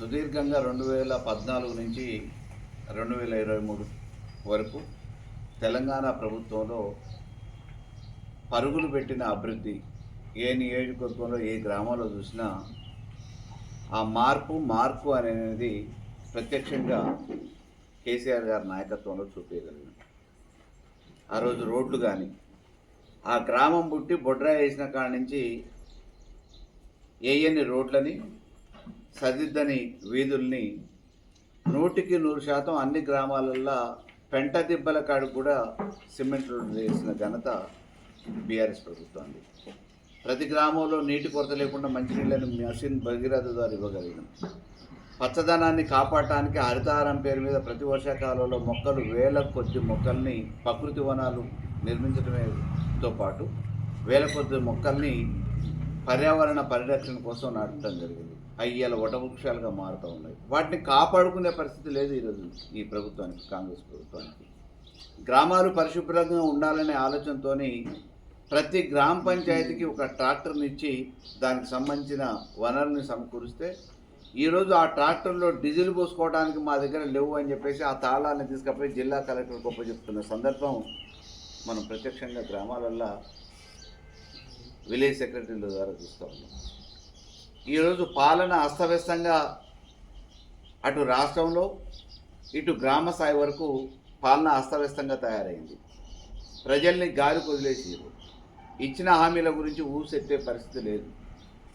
సుదీర్ఘంగా రెండు వేల పద్నాలుగు నుంచి రెండు వేల ఇరవై మూడు వరకు తెలంగాణ ప్రభుత్వంలో పరుగులు పెట్టిన అభివృద్ధి ఏ నియోజకవర్గంలో ఏ గ్రామంలో చూసినా ఆ మార్పు మార్పు అనేది ప్రత్యక్షంగా కేసీఆర్ గారి నాయకత్వంలో చూపించగలిగింది ఆ రోజు రోడ్లు కానీ ఆ గ్రామం పుట్టి బొడ్రా వేసిన కాడ నుంచి వేయని రోడ్లని సరిద్దని వీధుల్ని నూటికి నూరు శాతం అన్ని గ్రామాలల్లో పెంట దిబ్బల కాడు కూడా సిమెంట్ రోడ్లు వేసిన ఘనత బీఆర్ఎస్ ప్రభుత్వాన్ని ప్రతి గ్రామంలో నీటి కొరత లేకుండా మంచినీళ్ళని మెషిన్ భగీరథ ద్వారా ఇవ్వగలిగినాం పచ్చదనాన్ని కాపాడటానికి హరితహారం పేరు మీద ప్రతి వర్షాకాలంలో మొక్కలు వేల కొద్ది మొక్కల్ని ప్రకృతి వనాలు నిర్మించడమేతో పాటు వేల కొద్ది మొక్కల్ని పర్యావరణ పరిరక్షణ కోసం నాటడం జరిగింది. అయ్యాల వటవృక్షాలుగా మారుతూ ఉన్నాయి. వాటిని కాపాడుకునే పరిస్థితి లేదు ఈరోజు ఈ ప్రభుత్వానికి కాంగ్రెస్ ప్రభుత్వానికి. గ్రామాలు పరిశుభ్రంగా ఉండాలనే ఆలోచనతోని ప్రతి గ్రామ పంచాయతీకి ఒక ట్రాక్టర్ని ఇచ్చి దానికి సంబంధించిన వనరుని సమకూరిస్తే ఈరోజు ఆ ట్రాక్టర్లో డీజిల్ పోసుకోవడానికి మా దగ్గర లేవు అని చెప్పేసి ఆ తాళాన్ని తీసుకపోయి జిల్లా కలెక్టర్ గొప్ప చెప్తున్న సందర్భం మనం ప్రత్యక్షంగా గ్రామాలల్లో విలేజ్ సెక్రటరీల ద్వారా చూస్తూ ఉన్నాం. ఈరోజు పాలన అస్తవ్యస్తంగా అటు రాష్ట్రంలో ఇటు గ్రామ స్థాయి వరకు పాలన అస్తవ్యస్తంగా తయారైంది. ప్రజల్ని గాలి వదిలేసారు. ఇచ్చిన హామీల గురించి ఊసెత్తే పరిస్థితి లేదు.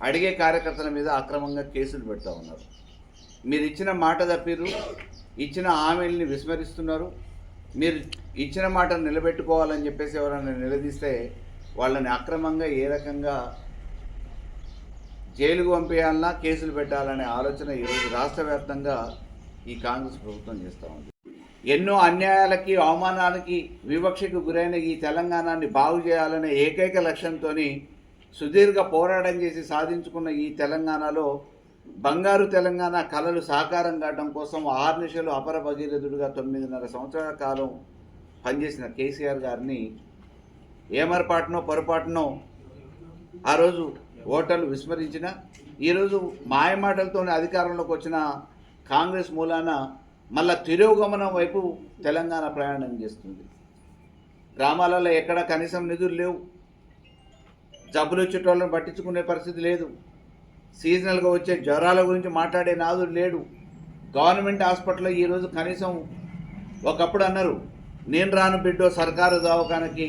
అడిగే కార్యకర్తల మీద అక్రమంగా కేసులు పెడతా ఉన్నారు. మీరు ఇచ్చిన మాట తప్పిరు ఇచ్చిన హామీలని విస్మరిస్తున్నారు. మీరు ఇచ్చిన మాటను నిలబెట్టుకోవాలని చెప్పేసి ఎవరైనా నిలదీస్తే వాళ్ళని అక్రమంగా ఏ రకంగా జైలుకు పంపేయాలన్నా కేసులు పెట్టాలనే ఆలోచన ఈరోజు రాష్ట్ర వ్యాప్తంగా ఈ కాంగ్రెస్ ప్రభుత్వం చేస్తూ ఉంది. ఎన్నో అన్యాయాలకి అవమానాలకి వివక్షకు గురైన ఈ తెలంగాణని బాగు చేయాలనే ఏకైక లక్ష్యంతో సుదీర్ఘ పోరాటం చేసి సాధించుకున్న ఈ తెలంగాణలో బంగారు తెలంగాణ కళలు సాకారం కావడం కోసం ఆర్నిషలు అపర భగీరథుడిగా తొమ్మిదిన్నర సంవత్సరాల కాలం పనిచేసిన కేసీఆర్ గారిని ఏమరపాటునో పొరపాటునో ఆ రోజు ఓటర్లు విస్మరించిన ఈరోజు మాయమాటలతో అధికారంలోకి వచ్చిన కాంగ్రెస్ మూలాన మళ్ళా తిరోగమనం వైపు తెలంగాణ ప్రయాణం చేస్తుంది. గ్రామాలలో ఎక్కడ కనీసం నిధులు లేవు. జబ్బులు వచ్చేటోళ్ళని పట్టించుకునే పరిస్థితి లేదు. సీజనల్గా వచ్చే జ్వరాల గురించి మాట్లాడే నాదుడు లేడు. గవర్నమెంట్ హాస్పిటల్లో ఈరోజు కనీసం ఒకప్పుడు అన్నారు నేను రాను బిడ్డో సర్కారు దవాఖానకి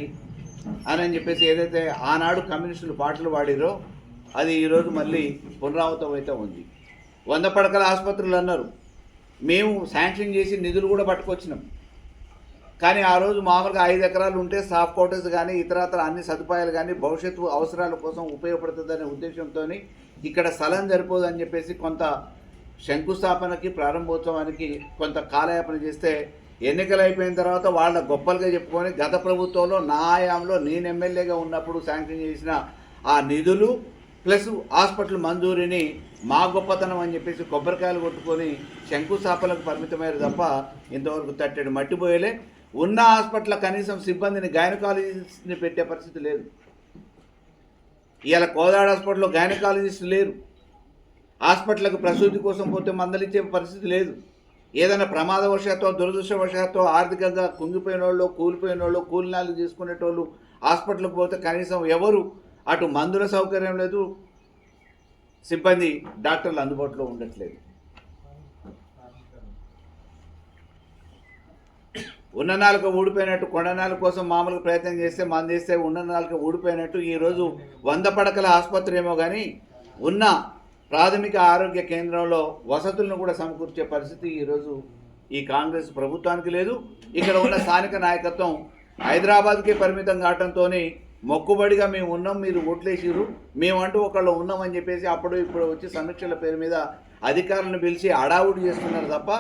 అని చెప్పేసి ఏదైతే ఆనాడు కమ్యూనిస్టులు పాటలు పాడిరో అది ఈరోజు మళ్ళీ పునరావృతం అయితే ఉంది. వంద పడకల ఆసుపత్రులు అన్నారు. మేము శాంక్షన్ చేసి నిధులు కూడా పట్టుకొచ్చినాం. కానీ ఆ రోజు మామూలుగా ఐదు ఎకరాలు ఉంటే సాఫ్ క్వార్టర్స్ కానీ ఇతరత్ర అన్ని సదుపాయాలు కానీ భవిష్యత్తు అవసరాల కోసం ఉపయోగపడుతుందనే ఉద్దేశంతో ఇక్కడ స్థలం సరిపోదని చెప్పేసి కొంత శంకుస్థాపనకి ప్రారంభోత్సవానికి కొంత కాలయాపన చేస్తే ఎన్నికలు అయిపోయిన తర్వాత వాళ్ళ గొప్పలుగా చెప్పుకొని గత ప్రభుత్వంలో నా హయాంలో నేను ఎమ్మెల్యేగా ఉన్నప్పుడు శాంక్షన్ చేసిన ఆ నిధులు ప్లస్ హాస్పిటల్ మంజూరిని మా గొప్పతనం అని చెప్పేసి కొబ్బరికాయలు కొట్టుకొని శంకుస్థాపనకు పరిమితమయ్యారు తప్ప ఇంతవరకు తట్టెడు మట్టిపోయలే ఉన్న హాస్పిటల్ కనీసం సిబ్బందిని గైనకాలజిస్ట్ని పెట్టే పరిస్థితి లేదు. ఇవాళ కోదాడ హాస్పిటల్లో గైనకాలజిస్ట్ లేరు. హాస్పిటల్కి ప్రసూతి కోసం పోతే మందలిచ్చే పరిస్థితి లేదు. ఏదైనా ప్రమాదవశాత్తో దురదృష్టవశాత్తో ఆర్థికంగా కుంగిపోయిన వాళ్ళు కూలిపోయిన వాళ్ళు కూలినాలు చేసుకునేటోళ్ళు హాస్పిటల్కి పోతే కనీసం ఎవరు అటు మందుల సౌకర్యం లేదు. సిబ్బంది డాక్టర్లు అందుబాటులో ఉండట్లేదు. ఉన్న నాలుక ఊడిపోయినట్టు కొండ కోసం మామూలుగా ప్రయత్నం చేస్తే మంది చేస్తే ఉన్న నాలుక ఊడిపోయినట్టు ఈరోజు వంద పడకల ఆసుపత్రి ఏమో కానీ ఉన్న ప్రాథమిక ఆరోగ్య కేంద్రంలో వసతులను కూడా సమకూర్చే పరిస్థితి ఈరోజు ఈ కాంగ్రెస్ ప్రభుత్వానికి లేదు. ఇక్కడ ఉన్న స్థానిక నాయకత్వం హైదరాబాద్కే పరిమితం కావడంతోనే మొక్కుబడిగా మేము ఉన్నాం మీరు ఓట్లేసిరు మేమంటూ ఒకళ్ళు ఉన్నామని చెప్పేసి అప్పుడు ఇప్పుడు వచ్చి సమీక్షల పేరు మీద అధికారులను పిలిచి అడావుడు చేస్తున్నారు తప్ప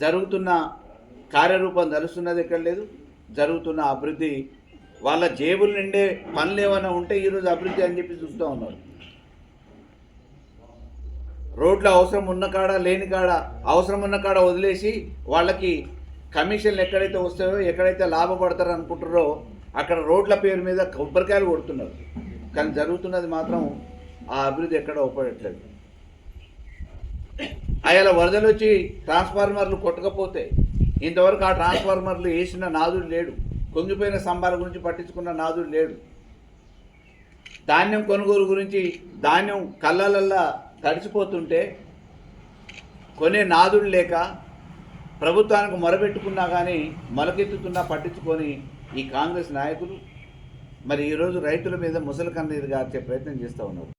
జరుగుతున్న కార్యరూపం తెలుస్తున్నది ఎక్కడ లేదు. జరుగుతున్న అభివృద్ధి వాళ్ళ జేబులు నిండే పనులు ఏమైనా ఉంటే ఈరోజు అభివృద్ధి అని చెప్పి చూస్తూ ఉన్నారు. రోడ్లు అవసరం ఉన్న కాడ లేని కాడ అవసరం ఉన్న కాడ వదిలేసి వాళ్ళకి కమిషన్లు ఎక్కడైతే వస్తాయో ఎక్కడైతే లాభపడతారో అనుకుంటారో అక్కడ రోడ్ల పేరు మీద కొబ్బరికాయలు కొడుతున్నారు. కానీ జరుగుతున్నది మాత్రం ఆ అభివృద్ధి ఎక్కడ ఉపయోగట్లేదు అయ్యాల వరదలు వచ్చి ట్రాన్స్ఫార్మర్లు కొట్టకపోతే ఇంతవరకు ఆ ట్రాన్స్ఫార్మర్లు వేసిన నాదుడు లేడు. కొంగిపోయిన స్తంభాల గురించి పట్టించుకున్న నాదుడు లేడు. ధాన్యం కొనుగోలు గురించి ధాన్యం కళ్ళలల్లా తడిచిపోతుంటే కొనే నాదుడు లేక ప్రభుత్వానికి మొరబెట్టుకున్నా కానీ మొలకెత్తుతున్నా పట్టించుకొని ఈ కాంగ్రెస్ నాయకులు మరి ఈరోజు రైతుల మీద ముసలి కన్నీరుగా గార్చే ప్రయత్నం చేస్తూ ఉన్నారు.